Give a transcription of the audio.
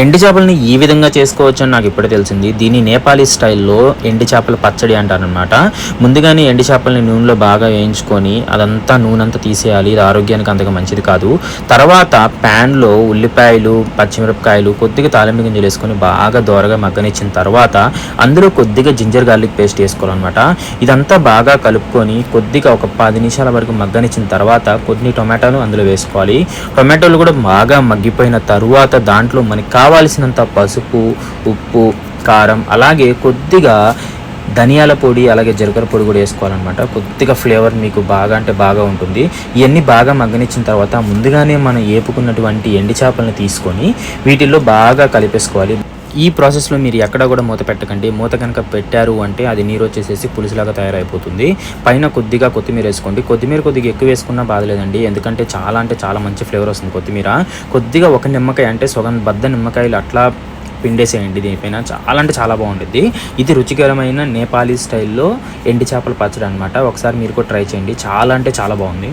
ఎండి చేపలని ఈ విధంగా చేసుకోవచ్చు అని నాకు ఇప్పుడే తెలిసింది. దీన్ని నేపాలీ స్టైల్లో ఎండి చేపల పచ్చడి అంటారనమాట ముందుగానే ఎండి చేపలని నూనెలో బాగా వేయించుకొని అదంతా నూనె అంతా తీసేయాలి. ఇది ఆరోగ్యానికి అంతగా మంచిది కాదు. తర్వాత ప్యాన్లో ఉల్లిపాయలు పచ్చిమిరపకాయలు కొద్దిగా తాలింపు గింజలు వేసుకొని బాగా దోరగా మగ్గనిచ్చిన తర్వాత అందులో కొద్దిగా జింజర్ గార్లిక్ పేస్ట్ వేసుకోవాలన్నమాట. ఇదంతా బాగా కలుపుకొని కొద్దిగా ఒక పది నిమిషాల వరకు మగ్గనిచ్చిన తర్వాత కొన్ని టొమాటోలు అందులో వేసుకోవాలి. టొమాటోలు కూడా బాగా మగ్గిపోయిన తర్వాత దాంట్లో మనకి కావాల్సినంత పసుపు ఉప్పు కారం అలాగే కొద్దిగా ధనియాల పొడి అలాగే జీలకర్ర పొడి కూడా వేసుకోవాలన్నమాట. కొద్దిగా ఫ్లేవర్ మీకు బాగా అంటే బాగా ఉంటుంది. ఇవన్నీ బాగా మగ్గనిచ్చిన తర్వాత ముందుగానే మనం ఏపుకున్నటువంటి ఎండి చేపలను తీసుకొని వీటిల్లో బాగా కలిపేసుకోవాలి. ఈ ప్రాసెస్లో మీరు ఎక్కడ కూడా మూత పెట్టకండి. మూత కనుక పెట్టారు అంటే అది నీరు వచ్చేసేసి పులుసులాగా తయారైపోతుంది. పైన కొద్దిగా కొత్తిమీర వేసుకోండి. కొత్తిమీర కొద్దిగా ఎక్కువ వేసుకున్నా బాధలేదండి. ఎందుకంటే చాలా అంటే చాలా మంచి ఫ్లేవర్ వస్తుంది కొత్తిమీర. కొద్దిగా ఒక నిమ్మకాయ అంటే సగం బద్ద నిమ్మకాయలు అట్లా పిండేసేయండి దీనిపైన. చాలా అంటే చాలా బాగుంటుంది ఇది రుచికరమైన నేపాలీ స్టైల్లో ఎండి చేపల పచ్చడి అనమాట ఒకసారి మీరు కూడా ట్రై చేయండి. చాలా అంటే చాలా బాగుంది.